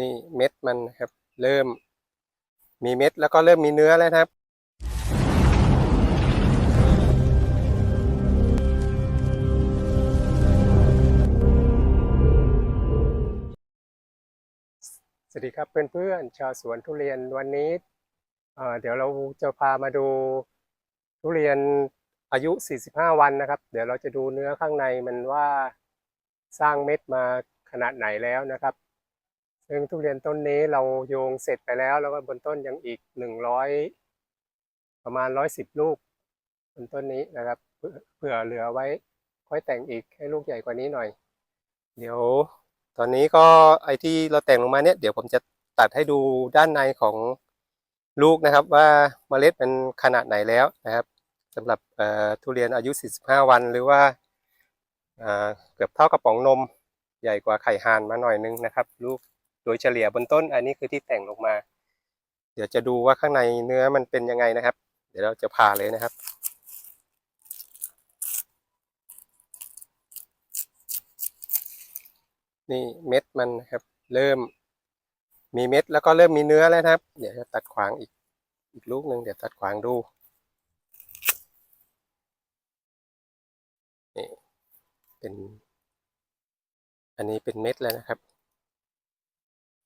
นี่เม็ดมันครับ เริ่ม มีเม็ดแล้วก็เริ่มมีเนื้อแล้วครับสวัสดีครับเพื่อนๆชาวสวนทุเรียนวันนี้เอ่อเดี๋ยวเราจะพามาดูทุเรียนอายุ 45 วันนะครับ เดี๋ยวเราจะดูเนื้อข้างในมันว่าสร้างเม็ดมาขนาดไหนแล้วนะครับ ซึ่งทุเรียนต้นนี้เราโยงเสร็จไปแล้ว แล้วก็บนต้นยังอีก100ประมาณ110ลูกบนต้นนี้นะครับเผื่อเหลือไว้ค่อยแต่งอีกให้ลูกใหญ่กว่านี้หน่อย เดี๋ยวตอนนี้ก็ไอที่เราแต่งลงมาเนี่ยเดี๋ยวผมจะตัดให้ดูด้านในของลูกนะครับ ว่าเมล็ดมันขนาดไหนแล้วนะครับสำหรับทุเรียนอายุ 45 วันหรือว่าเกือบเท่ากระป๋องนมใหญ่กว่าไข่ห่านมาหน่อยนึงนะครับ ลูก ดยเฉลี่ยบนต้นอันนี้คือที่แต่งลงมา เดี๋ยวจะดูว่าข้างในเนื้อมันเป็นยังไงนะครับ เดี๋ยวเราจะผ่าเลยนะครับนี่เม็ดมันครับ เริ่มมีเม็ดแล้วก็เริ่มมีเนื้อแล้วนะครับ เดี๋ยวจะตัดขวางอีกอีกลูกหนึ่งเดี๋ยวตัดขวางดูนี่เป็น อันนี้เป็นเม็ดแล้วนะครับ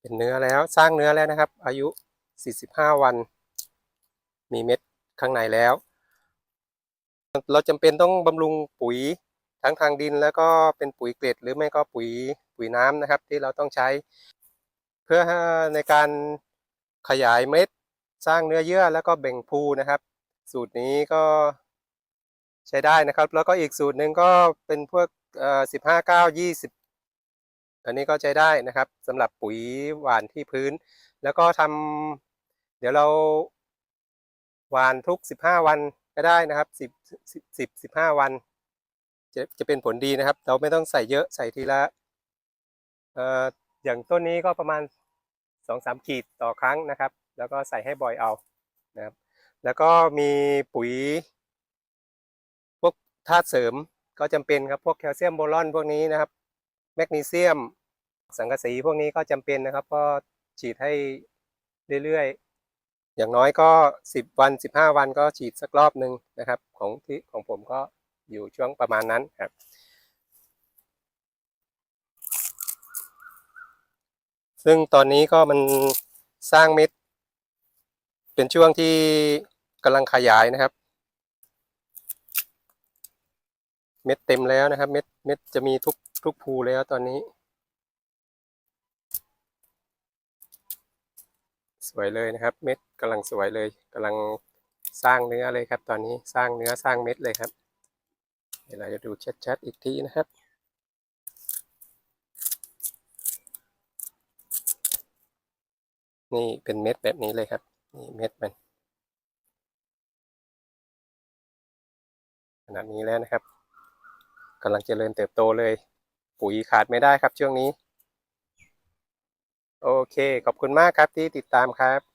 เป็นเนื้อแล้วสร้างเนื้อแล้วนะครับ อายุ 45 วัน มีเม็ดข้างในแล้ว เราจำเป็นต้องบำรุงปุ๋ยทั้งทางดินแล้วก็เป็นปุ๋ยเกล็ดหรือไม่ก็ปุ๋ยปุ๋ยน้ำนะครับ ที่เราต้องใช้ เพื่อในการขยายเม็ดสร้างเนื้อเยื่อแล้วก็เบ่งพูนะครับ สูตรนี้ก็ใช้ได้นะครับ แล้วก็อีกสูตรหนึ่งก็เป็นพวกเอ่อสิบห้าเก้ายี่สิบ อันนี้ก็ใช้ได้นะครับสำหรับปุ๋ยหว่านที่พื้น แล้วก็ทำเดี๋ยวเราหว่านทุกสิบห้าวันก็ได้นะครับสิบสิบสิบห้าวัน จะจะเป็นผลดีนะครับ เราไม่ต้องใส่เยอะใส่ทีละเอ่ออย่างต้นนี้ก็ประมาณสองสามขีดต่อครั้งนะครับ แล้วก็ใส่ให้บ่อยเอานะครับ แล้วก็มีปุ๋ย พวกธาตุเสริมก็จำเป็นครับพวกแคลเซียมโบรอนพวกนี้นะครับ แมกนีเซียม สังกะสีพวกนี้ก็จำเป็นนะครับ ก็ฉีดให้เรื่อยๆ อย่างน้อยก็สิบวันสิบห้าวันก็ฉีดสักรอบหนึ่งนะครับ ของที่ของผมก็อยู่ช่วงประมาณนั้นครับซึ่งตอนนี้ก็มันสร้างเม็ด เป็นช่วงที่กำลังขยายนะครับ เม็ดเต็มแล้วนะครับ เม็ดเม็ดจะมีทุก ทุกภูแล้วตอนนี้ สวยเลยนะครับ เม็ดกำลังสวยเลยกำลังสร้างเนื้อเลยครับ ตอนนี้สร้างเนื้อสร้างเม็ดเลยครับ เดี๋ยวเราจะดูชัดๆอีกทีนะครับนี่เป็นเม็ดแบบนี้เลยครับนี่เม็ดมันขนาดนี้แล้วนะครับกำลังเจริญเติบโตเลย ปุ๋ยขาดไม่ได้ครับช่วงนี้ โอเค ขอบคุณมากครับที่ติดตามครับ